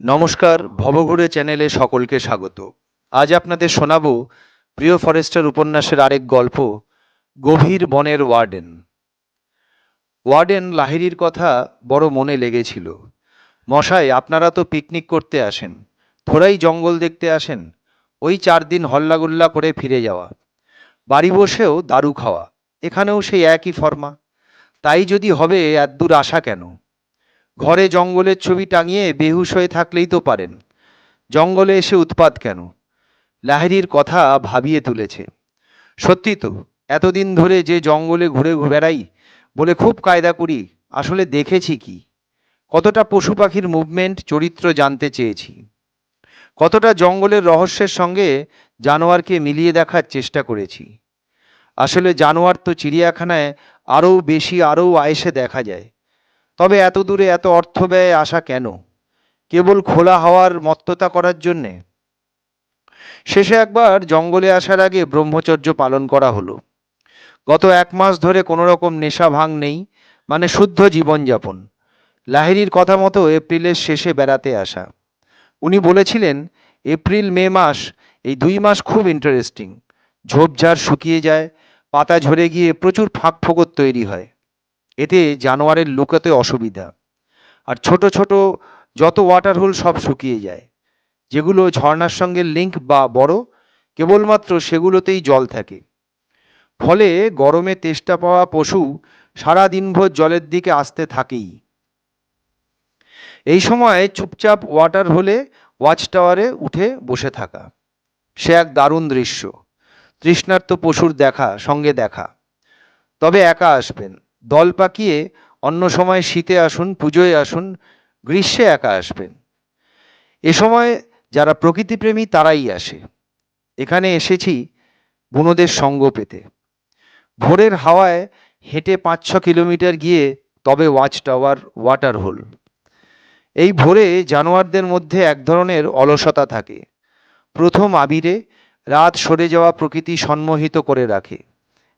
নমস্কার, ভবঘুরে চ্যানেলে সকলকে স্বাগত। আজ আপনাদের শোনাবো প্রিয় ফরেস্টার উপন্যাসের আরেক গল্প, গভীর বনের ওয়ার্ডেন। ওয়ার্ডেন লাহিড়ির কথা বড় মনে লেগেছিল। মশাই, আপনারা তো পিকনিক করতে আসেন, থোড়াই জঙ্গল দেখতে আসেন, ওই চার দিন হল্লাগুল্লা করে ফিরে যাওয়া। বাড়ি বসেও দারু খাওয়া, এখানেও সেই একই ফর্মা। তাই যদি হবে এতদূর আশা কেন? ঘরে জঙ্গলের ছবি টাঙিয়ে বেহুশ হয়ে থাকলেই তো পারেন। জঙ্গলে এসে উৎপাত কেন? লাহিড়ির কথা ভাবিয়ে তুলেছে। সত্যি তো, এতদিন ধরে যে জঙ্গলে ঘুরে বেড়াই বলে খুব কায়দা করি, আসলে দেখেছি কি? কতটা পশু পাখির মুভমেন্ট চরিত্র জানতে চেয়েছি। কতটা জঙ্গলের রহস্যের সঙ্গে জানোয়ারকে মিলিয়ে দেখার চেষ্টা করেছি। আসলে জানোয়ার তো চিড়িয়াখানায় আরও বেশি আরও আয়েসে দেখা যায়। তবে এত দূরে এত অর্থ ব্যয় আসা কেন? কেবল খোলা হওয়ার মত্ততা করার জন্যে? শেষে একবার জঙ্গলে আসার আগে ব্রহ্মচর্য পালন করা হলো। গত এক মাস ধরে কোনো রকম নেশা ভাঙ নেই মানে শুদ্ধ জীবনযাপন। লাহিড়ির কথা মতো এপ্রিলের শেষে বেড়াতে আসা। উনি বলেছিলেন, এপ্রিল, মে মাস, এই দুই মাস খুব ইন্টারেস্টিং ঝোপঝাড় শুকিয়ে যায়, পাতা ঝরে গিয়ে প্রচুর ফাঁক ফোকর তৈরি হয়। এতে জানোয়ারের লুকাতে অসুবিধা। আর ছোট ছোট যত ওয়াটার হোল সব শুকিয়ে যায়। যেগুলো ঝর্ণার সঙ্গে লিঙ্ক বা বড়, কেবলমাত্র সেগুলোতেই জল থাকে। ফলে গরমে তেষ্টা পাওয়া পশু সারা দিনভর জলের দিকে আসতে থাকেই। এই সময় চুপচাপ ওয়াটার হোলে ওয়াচ টাওয়ারে উঠে বসে থাকা। সে এক দারুণ দৃশ্য। তৃষ্ণার্ত পশুর দেখা, সঙ্গে দেখা। তবে একা আসবেন। দল পাকিয়ে অন্য সময় শীতে আসুন, পুজোয় আসুন, গ্রীষ্মে একা আসবেন। এ সময় যারা প্রকৃতিপ্রেমী তারাই আসে। এখানে এসেছি বুনোদের সঙ্গ পেতে। ভোরের হাওয়ায় হেঁটে পাঁচ ছ কিলোমিটার গিয়ে তবে ওয়াচ টাওয়ার, ওয়াটার হোল। এই ভোরে জানোয়ারদের মধ্যে এক ধরনের অলসতা থাকে। প্রথম আবিরে রাত সরে যাওয়া প্রকৃতি সম্মোহিত করে রাখে।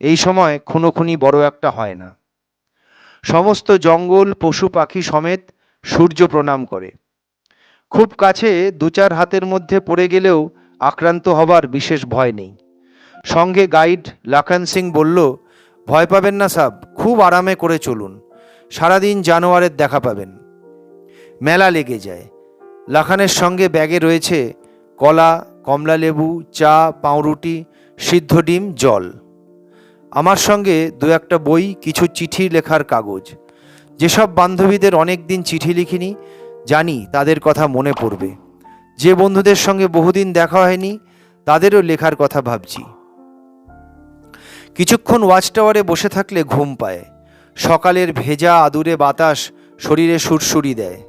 এই সময় খুনোখুনি বড় একটা হয় না। সমস্ত জঙ্গল, পশু, পাখি সমেত সূর্য প্রণাম করে। খুব কাছে দু চার হাতের মধ্যে পড়ে গেলেও আক্রান্ত হবার বিশেষ ভয় নেই। সঙ্গে গাইড লাখান সিং বলল, ভয় পাবেন না সাব, খুব আরামে করে চলুন। সারাদিন জানোয়ারের দেখা পাবেন। মেলা লেগে যায়। লাখানের সঙ্গে ব্যাগে রয়েছে কলা কমলা লেবু চা, পাউরুটি, সিদ্ধ ডিম, জল। আমার সঙ্গে দু একটা বই, কিছু চিঠি লেখার কাগজ। যেসব বান্ধবীদের অনেক দিন চিঠি লিখিনি, জানি তাদের কথা মনে পড়বে। যে বন্ধুদের সঙ্গে বহুদিন দেখা হয়নি, তাদেরও লেখার কথা ভাবছি। কিছুক্ষণ ওয়াচ টাওয়ারে বসে থাকলে ঘুম পায়। সকালের ভেজা আদুরে বাতাস শরীরে সুরসুরি দেয়।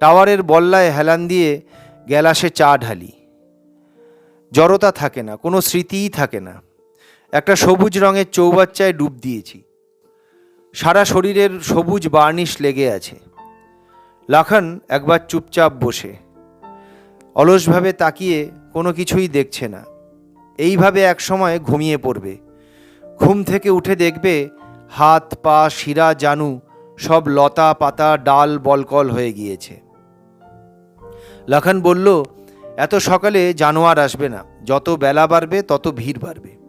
টাওয়ারের বল্লায় হেলান দিয়ে গ্যালাসে চা ঢালি। জড়তা থাকে না, কোনো স্মৃতিই থাকে না। একটা সবুজ রঙের চৌবাচ্চায় ডুব দিয়েছি। সারা শরীরের সবুজ বার্নিশ লেগে আছে। লাখন একবার চুপচাপ বসে। অলসভাবে তাকিয়ে কোনো কিছুই দেখছে না। এইভাবে এক সময় ঘুমিয়ে পড়বে। ঘুম থেকে উঠে দেখবে হাত, পা, শিরা, জানু সব লতা, পাতা, ডাল, বলকল হয়ে গিয়েছে। লাখন বলল, এত সকালে জানোয়ার আসবে না। যত বেলা বাড়বে, তত ভিড় বাড়বে।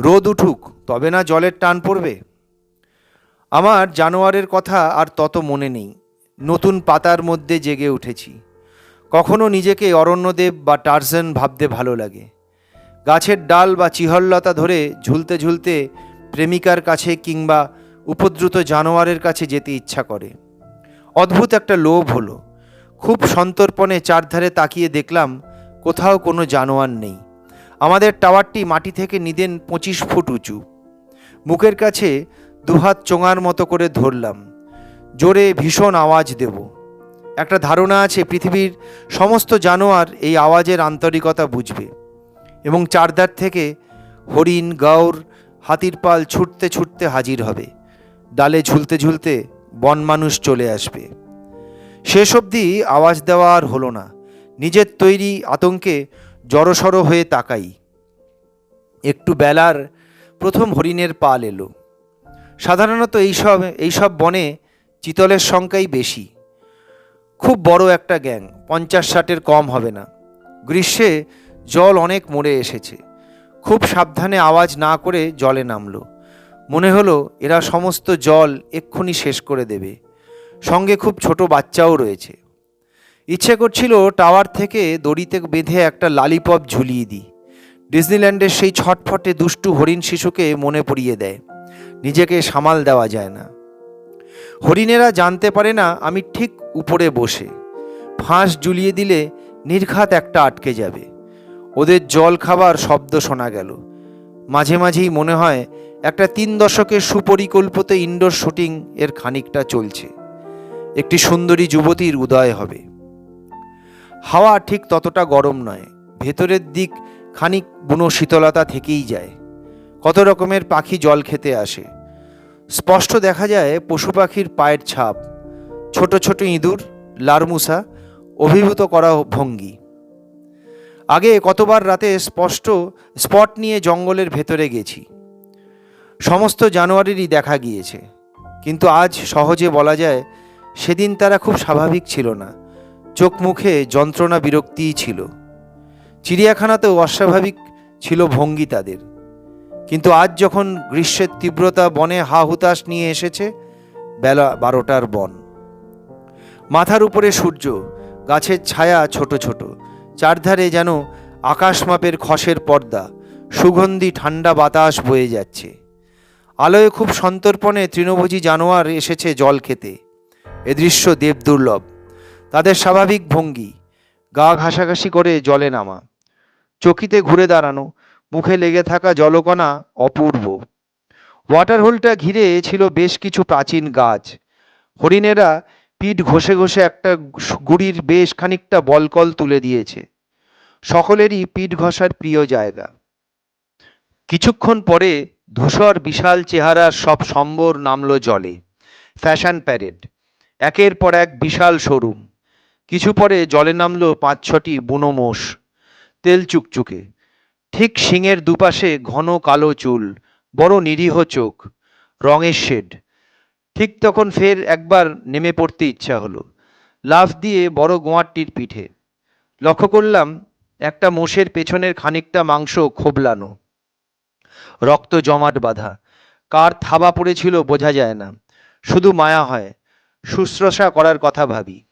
রোদ উঠুক, তবে না জলের টান পড়বে? আমার জানোয়ারের কথা আর তত মনে নেই। নতুন পাতার মধ্যে জেগে উঠেছি। কখনো নিজেকে অরণ্যদেব বা টার্জেন ভাবতে ভালো লাগে। গাছের ডাল বা চিহল্লতা ধরে ঝুলতে ঝুলতে প্রেমিকার কাছে কিংবা উপদ্রুত জানোয়ারের কাছে যেতে ইচ্ছা করে। অদ্ভুত একটা লোভ হলো। খুব সন্তর্পণে চারধারে তাকিয়ে দেখলাম কোথাও কোনো জানোয়ার নেই। আমাদের টাওয়ারটি মাটি থেকে নিদেন পঁচিশ ফুট উঁচু। মুখের কাছে দুহাত চোঙার মতো করে ধরলাম। জোরে ভীষণ আওয়াজ দেব। একটা ধারণা আছে, পৃথিবীর সমস্ত জানোয়ার এই আওয়াজের আন্তরিকতা বুঝবে এবং চারদার থেকে হরিণ, গাউর, হাতির পাল ছুটতে ছুটতে হাজির হবে। ডালে ঝুলতে ঝুলতে বন মানুষ চলে আসবে। শেষ অবধি আওয়াজ দেওয়া আর হলো না। নিজের তৈরি আতঙ্কে জড়সড় হয়ে তাকাই। একটু বেলার প্রথম হরিণের পাল এলো। সাধারণত এইসব এইসব বনে চিতলের সংখ্যাই বেশি। খুব বড় একটা গ্যাং, পঞ্চাশ ষাটের কম হবে না। গ্রীষ্মে জল অনেক মরে এসেছে। খুব সাবধানে আওয়াজ না করে জলে নামলো। মনে হলো এরা সমস্ত জল এক্ষুনি শেষ করে দেবে। সঙ্গে খুব ছোট বাচ্চাও রয়েছে। ইচ্ছে করছিল টাওয়ার থেকে দড়িতে বেঁধে একটা লালিপপ ঝুলিয়ে দিই। ডিজনিল্যান্ডের সেই ছটফটে দুষ্টু হরিণ শিশুকে মনে পড়িয়ে দেয়। নিজেকে সামাল দেওয়া যায় না। হরিণেরা জানতে পারে না আমি ঠিক উপরে বসে। ফাঁস ঝুলিয়ে দিলে নির্ঘাত একটা আটকে যাবে। ওদের জল খাবার শব্দ শোনা গেল। মাঝে মাঝেই মনে হয় একটা তিন দশকের সুপরিকল্পিত ইনডোর শুটিং এর খানিকটা চলছে। একটি সুন্দরী যুবতীর উদয় হবে। হাওয়া ঠিক ততটা গরম নয়, ভেতরের দিক খানিক বুনো শীতলতা থেকেই যায়। কত রকমের পাখি জল খেতে আসে। স্পষ্ট দেখা যায় পশু পাখির পায়ের ছাপ, ছোট ছোট ইঁদুর, লারমুসা, অভিভূত করা ভঙ্গি। আগে কতবার রাতে স্পষ্ট স্পট নিয়ে জঙ্গলের ভেতরে গেছি। সমস্ত জানোয়ারেরই দেখা গিয়েছে, কিন্তু আজ সহজে বলা যায় সেদিন তারা খুব স্বাভাবিক ছিল না। চোখ মুখে যন্ত্রণা বিরক্তিই ছিল। চিড়িয়াখানাতেও অস্বাভাবিক ছিল ভঙ্গি তাদের। কিন্তু আজ যখন গ্রীষ্মের তীব্রতা বনে হা হুতাশ নিয়ে এসেছে, বেলা বারোটার বন। মাথার উপরে সূর্য, গাছের ছায়া ছোট ছোট, চারধারে যেন আকাশ মাপের খসের পর্দা, সুগন্ধি ঠান্ডা বাতাস বয়ে যাচ্ছে। আলোয় খুব সন্তর্পণে তৃণভোজী জানোয়ার এসেছে জল খেতে। এ দৃশ্য দেব দুর্লভ। তাদের স্বাভাবিক ভঙ্গি। গা ঘাসাঘাসি করে জলে নামা। চকিতে ঘুরে দাঁড়ানো। মুখে লেগে থাকা জলকণা অপূর্ব। ওয়াটার হোলটা ঘিরে ছিল বেশ কিছু প্রাচীন গাছ। হরিণেরা পিঠ ঘষে ঘষে একটা গুড়ির বেশ খানিকটা বলকল তুলে দিয়েছে। সকলেরই পিঠ ঘষার প্রিয় জায়গা। কিছুক্ষণ পরে ধূসর বিশাল চেহারার সব সম্বর নামলো জলে। Fashion parade. একের পর এক বিশাল শোরুম। কিছু পরে জলে নামলো পাঁচ ছটি বুনো মোষ, তেল চুকচুকে। ঠিক শিঙের দুপাশে ঘন কালো চুল, বড় নিরীহ চোখ, রঙের শেড। ঠিক তখন ফের একবার নেমে পড়তে ইচ্ছা হলো। লাফ দিয়ে বড় গোয়ারটির পিঠে। লক্ষ্য করলাম, একটা মোষের পেছনের খানিকটা মাংস খোবলানো। রক্ত জমাট বাঁধা। কার থাবা পড়েছিল বোঝা যায় না। শুধু মায়া হয়। শুশ্রূষা করার কথা ভাবি।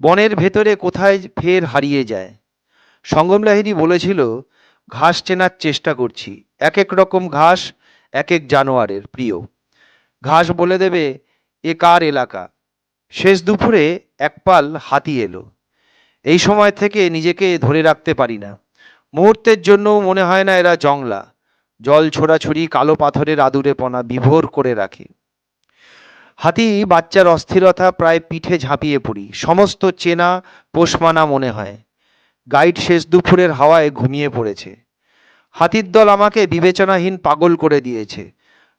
বনের ভেতরে কোথায় ফের হারিয়ে যায়। সঙ্গম লাহিড়ী বলেছিল, ঘাস চেনার চেষ্টা করছি। এক এক রকম ঘাস এক এক জানোয়ারের প্রিয়। ঘাস বলে দেবে, এ কার এলাকা? শেষ দুপুরে এক পাল হাতি এলো। এই সময় থেকে নিজেকে ধরে রাখতে পারি না। মুহূর্তের জন্য মনে হয় না এরা জংলা। জল ছোড়াছুড়ি কালো পাথরের আদুরে পনা বিভোর করে রাখে। হাতি বাচ্চার অস্থিরতা প্রায় পিঠে ঝাঁপিয়ে পড়ি। সমস্ত চেনা পোষমানা মনে হয়। গাইড শেষ দুপুরের হাওয়ায় ঘুমিয়ে পড়েছে। হাতির দল আমাকে বিবেচনাহীন পাগল করে দিয়েছে।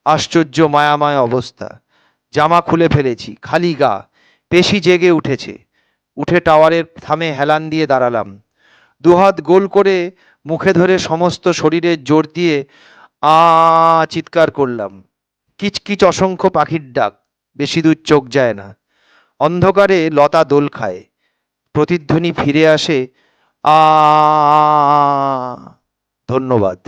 আশ্চর্য মায়াময় অবস্থা। জামা খুলে ফেলেছি, খালি গা, পেশি জেগে উঠেছে। উঠে টাওয়ারের থামে হেলান দিয়ে দাঁড়ালাম। দুহাত গোল করে মুখে ধরে সমস্ত শরীরে জোর দিয়ে আ চিৎকার করলাম। কিচকিচ অসংখ্য পাখির ডাক। বেশি দূর চোখ যায় না। অন্ধকারে লতা দোল খায়। প্রতিধ্বনি ফিরে আসে আ ধন্যবাদ